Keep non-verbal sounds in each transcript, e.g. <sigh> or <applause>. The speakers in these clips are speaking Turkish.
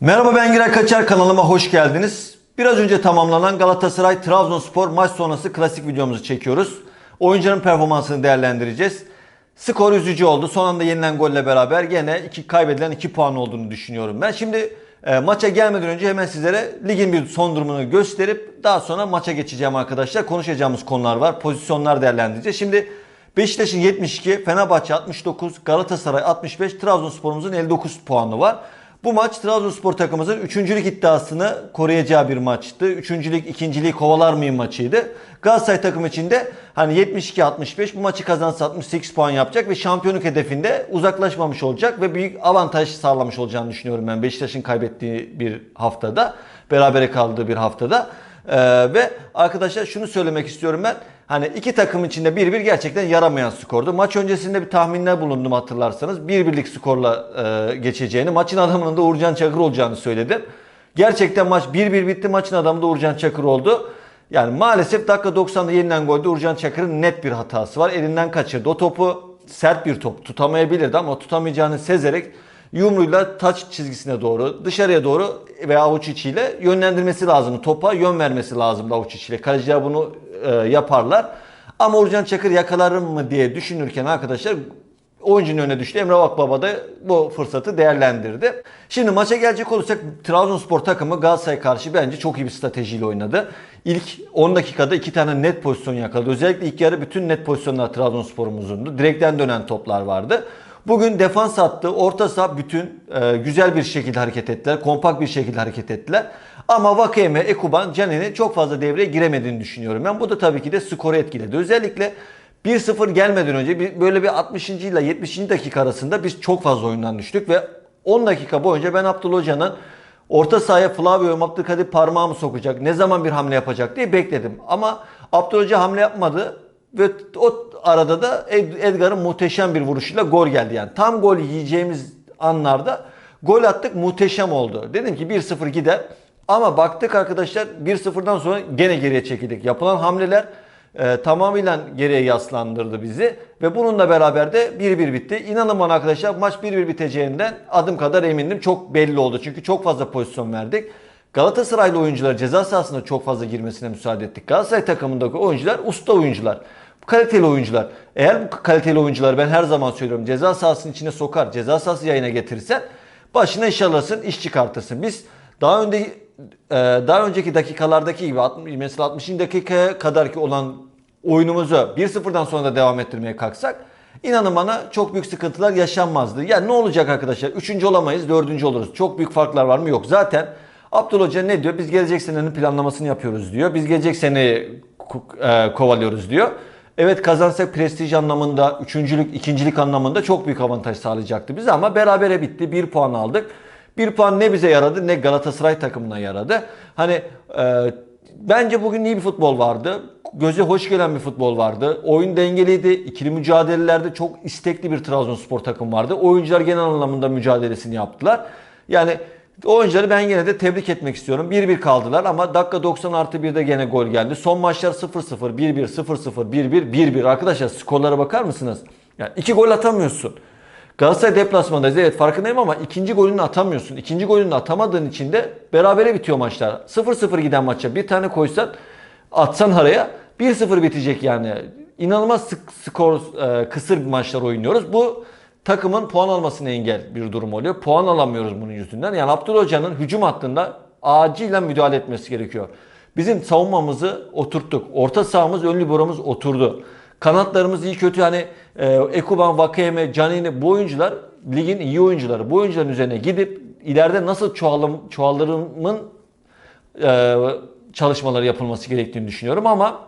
Merhaba ben Giray Kaçar kanalıma hoş geldiniz. Biraz önce tamamlanan Galatasaray Trabzonspor maç sonrası klasik videomuzu çekiyoruz. Oyuncuların performansını değerlendireceğiz. Skor üzücü oldu. Son anda yenilen golle beraber gene iki kaybedilen 2 puan olduğunu düşünüyorum ben. Şimdi e, maça gelmeden önce hemen sizlere ligin bir son durumunu gösterip daha sonra maça geçeceğim arkadaşlar. Konuşacağımız konular var. Pozisyonlar değerlendireceğiz. Şimdi Beşiktaş'ın 72, Fenerbahçe 69, Galatasaray 65, Trabzonspor'umuzun 59 puanı var. Bu maç Trabzonspor takımımızın üçüncülük iddiasını koruyacağı bir maçtı. Üçüncülük, ikinciliği kovalar mıyım maçıydı. Galatasaray takım için de hani 72-65 bu maçı kazansa 68 puan yapacak ve şampiyonluk hedefinde uzaklaşmamış olacak ve büyük avantaj sağlamış olacağını düşünüyorum ben Beşiktaş'ın kaybettiği bir haftada, berabere kaldığı bir haftada. Ee, ve arkadaşlar şunu söylemek istiyorum ben. Hani iki takım içinde 1-1 gerçekten yaramayan skordu. Maç öncesinde bir tahminler bulundum hatırlarsanız. 1-1'lik skorla e, geçeceğini, maçın adamının da Uğurcan Çakır olacağını söyledim. Gerçekten maç 1-1 bitti. Maçın adamı da Uğurcan Çakır oldu. Yani maalesef dakika 90'da yenilen golde Uğurcan Çakır'ın net bir hatası var. Elinden kaçırdı. O topu sert bir top tutamayabilirdi ama tutamayacağını sezerek yumruğuyla taç çizgisine doğru, dışarıya doğru veya avuç içiyle yönlendirmesi lazım. Topa yön vermesi lazım avuç içiyle. Kaleciler bunu e, yaparlar. Ama Uğurcan Çakır yakalarım mı diye düşünürken arkadaşlar oyuncunun önüne düştü. Emre Akbaba da bu fırsatı değerlendirdi. Şimdi maça gelecek olursak Trabzonspor takımı Galatasaray'a karşı bence çok iyi bir stratejiyle oynadı. İlk 10 dakikada iki tane net pozisyon yakaladı. Özellikle ilk yarı bütün net pozisyonlar Trabzonspor'umuzundu. Direkten dönen toplar vardı. Bugün defans attı, orta saha bütün e, güzel bir şekilde hareket ettiler. Kompakt bir şekilde hareket ettiler. Ama Vakeme, Ekuban, Caner'in çok fazla devreye giremediğini düşünüyorum ben. Bu da tabii ki de skoru etkiledi. Özellikle 1-0 gelmeden önce böyle bir 60. ile 70. dakika arasında biz çok fazla oyundan düştük ve 10 dakika boyunca ben Abdullah Hoca'nın orta sahaya Flavio Abdülkadir parmağımı sokacak, ne zaman bir hamle yapacak diye bekledim. Ama Abdullah Hoca hamle yapmadı ve o arada da Ed- Edgar'ın muhteşem bir vuruşuyla gol geldi. Yani tam gol yiyeceğimiz anlarda gol attık muhteşem oldu. Dedim ki 1-0 gider. Ama baktık arkadaşlar 1-0'dan sonra gene geriye çekildik. Yapılan hamleler e, tamamıyla geriye yaslandırdı bizi. Ve bununla beraber de 1-1 bitti. İnanın bana arkadaşlar maç 1-1 biteceğinden adım kadar emindim. Çok belli oldu. Çünkü çok fazla pozisyon verdik. Galatasaraylı oyuncular ceza sahasına çok fazla girmesine müsaade ettik. Galatasaray takımındaki oyuncular usta oyuncular. Kaliteli oyuncular. Eğer bu kaliteli oyuncular ben her zaman söylüyorum ceza sahasının içine sokar, ceza sahası yayına getirirsen başına iş alırsın, iş çıkartırsın. Biz daha önde e, daha önceki dakikalardaki gibi 60 mesela 60. dakikaya kadar ki olan oyunumuzu 1-0'dan sonra da devam ettirmeye kalksak inanın bana çok büyük sıkıntılar yaşanmazdı. Yani ne olacak arkadaşlar? Üçüncü olamayız, dördüncü oluruz. Çok büyük farklar var mı? Yok. Zaten Abdullah Hoca ne diyor? Biz gelecek senenin planlamasını yapıyoruz diyor. Biz gelecek seneyi e, kovalıyoruz diyor. Evet kazansak prestij anlamında, üçüncülük, ikincilik anlamında çok büyük avantaj sağlayacaktı bize ama berabere bitti. Bir puan aldık. Bir puan ne bize yaradı ne Galatasaray takımına yaradı. Hani e, bence bugün iyi bir futbol vardı. Göze hoş gelen bir futbol vardı. Oyun dengeliydi. İkili mücadelelerde çok istekli bir Trabzonspor takım vardı. Oyuncular genel anlamında mücadelesini yaptılar. Yani oyuncuları ben yine de tebrik etmek istiyorum. 1-1 kaldılar ama dakika 90 artı 1'de gene gol geldi. Son maçlar 0-0, 1-1, 0-0, 1-1, 1-1. Arkadaşlar skorlara bakar mısınız? Yani iki gol atamıyorsun. Galatasaray deplasmandayız. Evet farkındayım ama ikinci golünü atamıyorsun. İkinci golünü atamadığın için de berabere bitiyor maçlar. 0-0 giden maça bir tane koysan atsan araya 1-0 bitecek yani. İnanılmaz sık skor e, kısır maçlar oynuyoruz. Bu takımın puan almasına engel bir durum oluyor. Puan alamıyoruz bunun yüzünden. Yani Abdullah Hoca'nın hücum hattında acilen müdahale etmesi gerekiyor. Bizim savunmamızı oturttuk. Orta sahamız, ön liberomuz oturdu. Kanatlarımız iyi kötü hani e, Ekuban, Vakeme, Canini bu oyuncular ligin iyi oyuncuları. Bu oyuncuların üzerine gidip ileride nasıl çoğalım, çoğalırımın e, çalışmaları yapılması gerektiğini düşünüyorum ama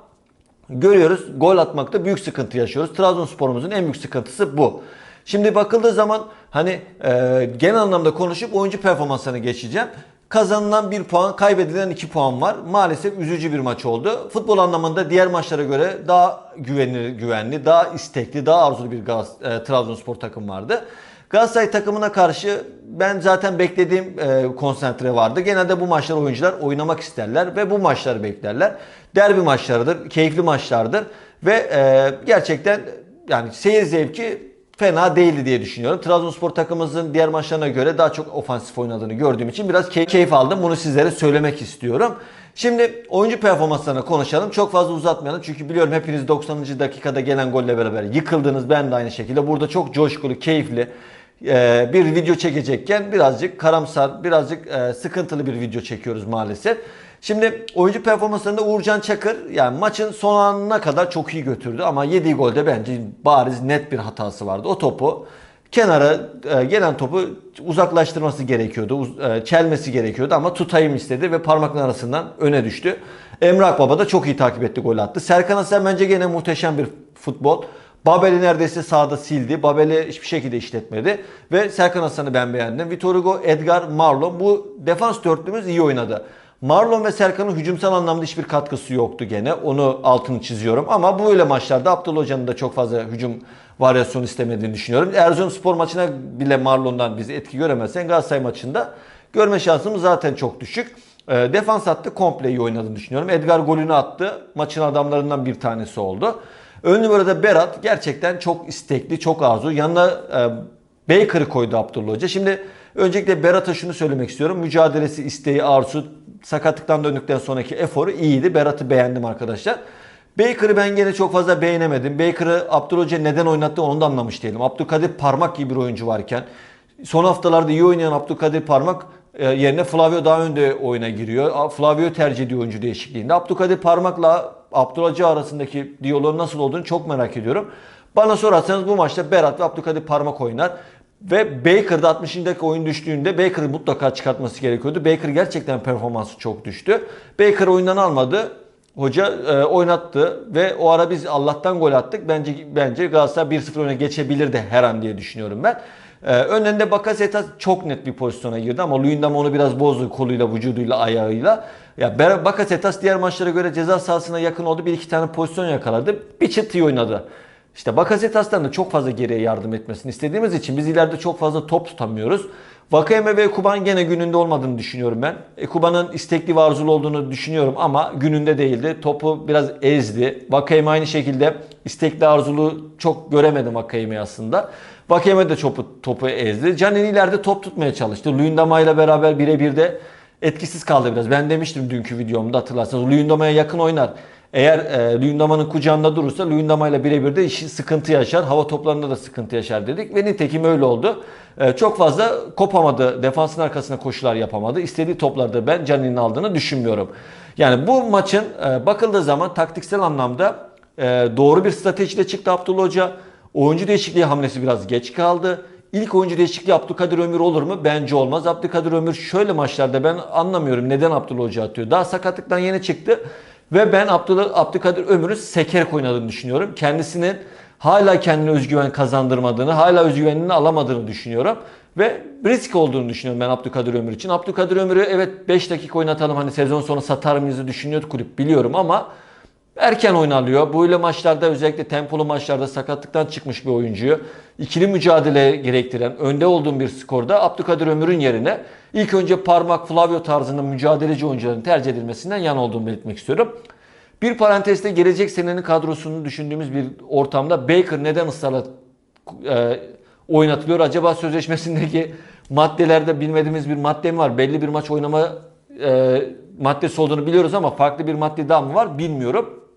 görüyoruz gol atmakta büyük sıkıntı yaşıyoruz. Trabzonspor'umuzun en büyük sıkıntısı bu. Şimdi bakıldığı zaman hani e, genel anlamda konuşup oyuncu performanslarını geçeceğim. Kazanılan 1 puan, kaybedilen 2 puan var. Maalesef üzücü bir maç oldu. Futbol anlamında diğer maçlara göre daha güvenilir, güvenli, daha istekli, daha arzulu bir Galatasaray, e, Trabzonspor takım vardı. Galatasaray takımına karşı ben zaten beklediğim e, konsantre vardı. Genelde bu maçlar oyuncular oynamak isterler ve bu maçları beklerler. Derbi maçlarıdır, keyifli maçlardır ve e, gerçekten yani seyir zevki fena değildi diye düşünüyorum. Trabzonspor takımımızın diğer maçlarına göre daha çok ofansif oynadığını gördüğüm için biraz key- keyif aldım. Bunu sizlere söylemek istiyorum. Şimdi oyuncu performanslarına konuşalım. Çok fazla uzatmayalım. Çünkü biliyorum hepiniz 90. dakikada gelen golle beraber yıkıldınız. Ben de aynı şekilde. Burada çok coşkulu, keyifli e, bir video çekecekken birazcık karamsar, birazcık e, sıkıntılı bir video çekiyoruz maalesef. Şimdi oyuncu performanslarında Uğurcan Çakır yani maçın son anına kadar çok iyi götürdü ama yediği golde bence bariz net bir hatası vardı. O topu kenara e, gelen topu uzaklaştırması gerekiyordu. e, çelmesi gerekiyordu ama tutayım istedi ve parmakların arasından öne düştü. Emre Akbaba da çok iyi takip etti gol attı. Serkan Asen bence gene muhteşem bir futbol. Babel'i neredeyse sahada sildi. Babel'i hiçbir şekilde işletmedi. Ve Serkan Hasan'ı ben beğendim. Vitor Hugo, Edgar, Marlon. Bu defans dörtlümüz iyi oynadı. Marlon ve Serkan'ın hücumsal anlamda hiçbir katkısı yoktu gene. Onu altını çiziyorum. Ama böyle maçlarda Abdullah Hoca'nın da çok fazla hücum varyasyonu istemediğini düşünüyorum. Erzurumspor maçına bile Marlon'dan biz etki göremezsen Galatasaray maçında görme şansımız zaten çok düşük. E, defans hattı komple iyi oynadığını düşünüyorum. Edgar golünü attı. Maçın adamlarından bir tanesi oldu. Ön numarada Berat gerçekten çok istekli, çok arzu. Yanına e, Baker'ı koydu Abdullah Hoca. Şimdi öncelikle Berat'a şunu söylemek istiyorum. Mücadelesi, isteği, arzu, sakatlıktan döndükten sonraki eforu iyiydi. Berat'ı beğendim arkadaşlar. Baker'ı ben gene çok fazla beğenemedim. Baker'ı Abdullah Hoca neden oynattı onu da anlamış değilim. Abdülkadir Parmak gibi bir oyuncu varken son haftalarda iyi oynayan Abdülkadir Parmak e, yerine Flavio daha önde oyuna giriyor. Flavio tercih ediyor oyuncu değişikliğinde. Abdülkadir Parmak'la Abdullah Hoca arasındaki diyaloğun nasıl olduğunu çok merak ediyorum. Bana sorarsanız bu maçta Berat ve Abdülkadir Parmak oynar. Ve Baker'da 60. dakika oyun düştüğünde Baker'ı mutlaka çıkartması gerekiyordu. Baker gerçekten performansı çok düştü. Baker oyundan almadı. Hoca e, oynattı ve o ara biz Allah'tan gol attık. Bence bence Galatasaray 1-0 öne geçebilirdi her an diye düşünüyorum ben. E, önünde Bakasetas çok net bir pozisyona girdi ama Luyendam onu biraz bozdu koluyla, vücuduyla, ayağıyla. Ya Bakasetas diğer maçlara göre ceza sahasına yakın oldu. Bir iki tane pozisyon yakaladı. Bir çıt iyi oynadı. İşte Bakasetas'tan da çok fazla geriye yardım etmesini istediğimiz için biz ileride çok fazla top tutamıyoruz. Vakayeme ve Ekuban gene gününde olmadığını düşünüyorum ben. Ekuban'ın istekli ve arzulu olduğunu düşünüyorum ama gününde değildi. Topu biraz ezdi. Vakayeme aynı şekilde istekli arzulu çok göremedim Vakayeme'yi aslında. Vakayeme de topu, topu ezdi. Canin ileride top tutmaya çalıştı. Luyendama ile beraber birebir de etkisiz kaldı biraz. Ben demiştim dünkü videomda hatırlarsanız. Luyendama'ya yakın oynar. Eğer e, Luyendama'nın kucağında durursa Luyendama ile birebir de işi sıkıntı yaşar. Hava toplarında da sıkıntı yaşar dedik ve nitekim öyle oldu. E, çok fazla kopamadı. Defansın arkasına koşular yapamadı. İstediği toplarda ben Canin'in aldığını düşünmüyorum. Yani bu maçın e, bakıldığı zaman taktiksel anlamda e, doğru bir stratejiyle çıktı Abdullah Hoca. Oyuncu değişikliği hamlesi biraz geç kaldı. İlk oyuncu değişikliği Abdülkadir Ömür olur mu? Bence olmaz. Abdülkadir Ömür şöyle maçlarda ben anlamıyorum neden Abdullah Hoca atıyor. Daha sakatlıktan yeni çıktı. Ve ben Abdülkadir Ömür'ün sekerek oynadığını düşünüyorum. Kendisinin hala kendine özgüven kazandırmadığını, hala özgüvenini alamadığını düşünüyorum. Ve risk olduğunu düşünüyorum ben Abdülkadir Ömür için. Abdülkadir Ömür'ü evet 5 dakika oynatalım hani sezon sonu satar mıyızı düşünüyor kulüp biliyorum ama erken oynanıyor. Böyle maçlarda özellikle tempolu maçlarda sakatlıktan çıkmış bir oyuncuyu ikili mücadele gerektiren önde olduğum bir skorda Abdülkadir Ömür'ün yerine ilk önce parmak Flavio tarzında mücadeleci oyuncuların tercih edilmesinden yan olduğumu belirtmek istiyorum. Bir parantezde gelecek senenin kadrosunu düşündüğümüz bir ortamda Baker neden ısrarla e, oynatılıyor? Acaba sözleşmesindeki <laughs> maddelerde bilmediğimiz bir madde mi var? Belli bir maç oynama e, maddesi olduğunu biliyoruz ama farklı bir madde daha mı var bilmiyorum.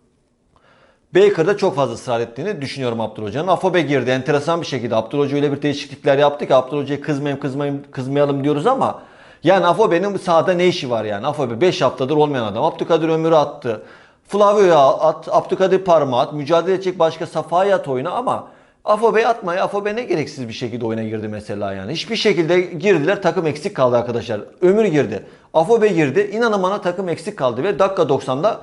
Baker'da çok fazla ısrar ettiğini düşünüyorum Abdullah Hoca'nın. Afobe girdi enteresan bir şekilde. Abdullah Hoca öyle bir değişiklikler yaptı ki Abdullah Hoca'ya kızmayayım kızmayayım kızmayalım diyoruz ama yani Afobe'nin sahada ne işi var yani? Afobe 5 haftadır olmayan adam. Abdülkadir Ömür'ü attı. Flavio'ya at, Abdülkadir Parmağı at, mücadele edecek başka Safa'ya at oyuna ama Afobe'yi atmaya Afobe ne gereksiz bir şekilde oyuna girdi mesela yani. Hiçbir şekilde girdiler takım eksik kaldı arkadaşlar. Ömür girdi. Afobe girdi. İnanın bana takım eksik kaldı ve dakika 90'da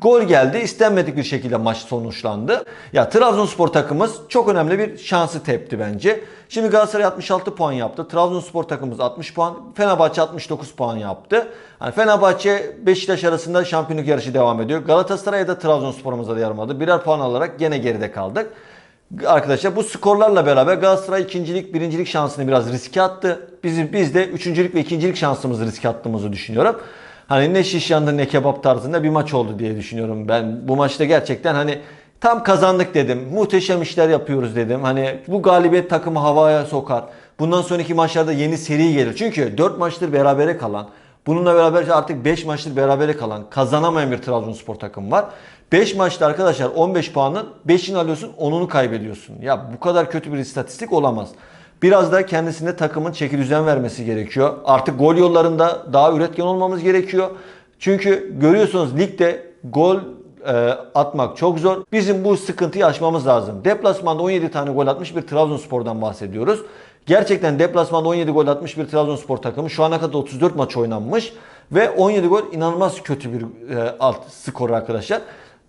Gol geldi. istenmedik bir şekilde maç sonuçlandı. Ya Trabzonspor takımımız çok önemli bir şansı tepti bence. Şimdi Galatasaray 66 puan yaptı. Trabzonspor takımımız 60 puan. Fenerbahçe 69 puan yaptı. Yani Fenerbahçe Beşiktaş arasında şampiyonluk yarışı devam ediyor. Galatasaray da Trabzonspor'umuza da yaramadı. Birer puan alarak gene geride kaldık. Arkadaşlar bu skorlarla beraber Galatasaray ikincilik, birincilik şansını biraz riske attı. Biz, biz de üçüncülük ve ikincilik şansımızı riske attığımızı düşünüyorum. Hani ne şiş yandı ne kebap tarzında bir maç oldu diye düşünüyorum ben. Bu maçta gerçekten hani Tam kazandık dedim. Muhteşem işler yapıyoruz dedim. Hani bu galibiyet takımı havaya sokar. Bundan sonraki maçlarda yeni seri gelir. Çünkü 4 maçtır berabere kalan, bununla beraber artık 5 maçtır berabere kalan, kazanamayan bir Trabzonspor takımı var. 5 maçta arkadaşlar 15 puanın 5'ini alıyorsun, 10'unu kaybediyorsun. Ya bu kadar kötü bir istatistik olamaz. Biraz da kendisine takımın çeki düzen vermesi gerekiyor. Artık gol yollarında daha üretken olmamız gerekiyor. Çünkü görüyorsunuz ligde gol e, atmak çok zor. Bizim bu sıkıntıyı aşmamız lazım. Deplasmanda 17 tane gol atmış bir Trabzonspor'dan bahsediyoruz. Gerçekten deplasmanda 17 gol atmış bir Trabzonspor takımı. Şu ana kadar 34 maç oynanmış ve 17 gol inanılmaz kötü bir e, alt skor arkadaşlar.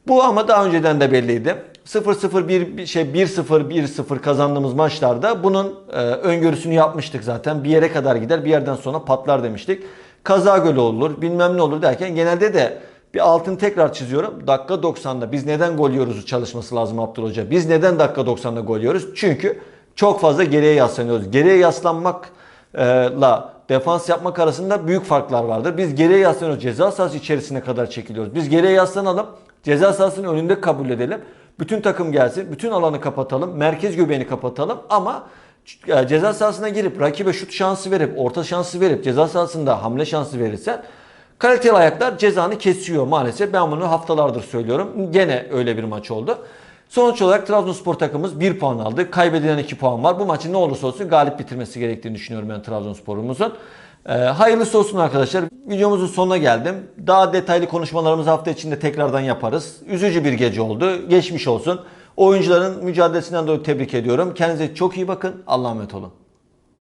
Bu ama daha önceden de belliydi. 0-0 bir şey 1-0 1-0 kazandığımız maçlarda bunun e, öngörüsünü yapmıştık zaten. Bir yere kadar gider, bir yerden sonra patlar demiştik. Kaza golü olur, bilmem ne olur derken genelde de bir altını tekrar çiziyorum. Dakika 90'da biz neden gol yiyoruz çalışması lazım Abdullah Hoca. Biz neden dakika 90'da gol yiyoruz? Çünkü çok fazla geriye yaslanıyoruz. Geriye yaslanmakla defans yapmak arasında büyük farklar vardır. Biz geriye yaslanıyoruz. Ceza sahası içerisine kadar çekiliyoruz. Biz geriye yaslanalım. Ceza sahasının önünde kabul edelim. Bütün takım gelsin. Bütün alanı kapatalım. Merkez göbeğini kapatalım. Ama e, ceza sahasına girip rakibe şut şansı verip orta şansı verip ceza sahasında hamle şansı verirsen kaliteli ayaklar cezanı kesiyor maalesef. Ben bunu haftalardır söylüyorum. Gene öyle bir maç oldu. Sonuç olarak Trabzonspor takımımız 1 puan aldı. Kaybedilen 2 puan var. Bu maçın ne olursa olsun galip bitirmesi gerektiğini düşünüyorum ben Trabzonspor'umuzun. Ee, hayırlısı olsun arkadaşlar. Videomuzun sonuna geldim. Daha detaylı konuşmalarımızı hafta içinde tekrardan yaparız. Üzücü bir gece oldu. Geçmiş olsun. Oyuncuların mücadelesinden dolayı tebrik ediyorum. Kendinize çok iyi bakın. Allah'a emanet olun.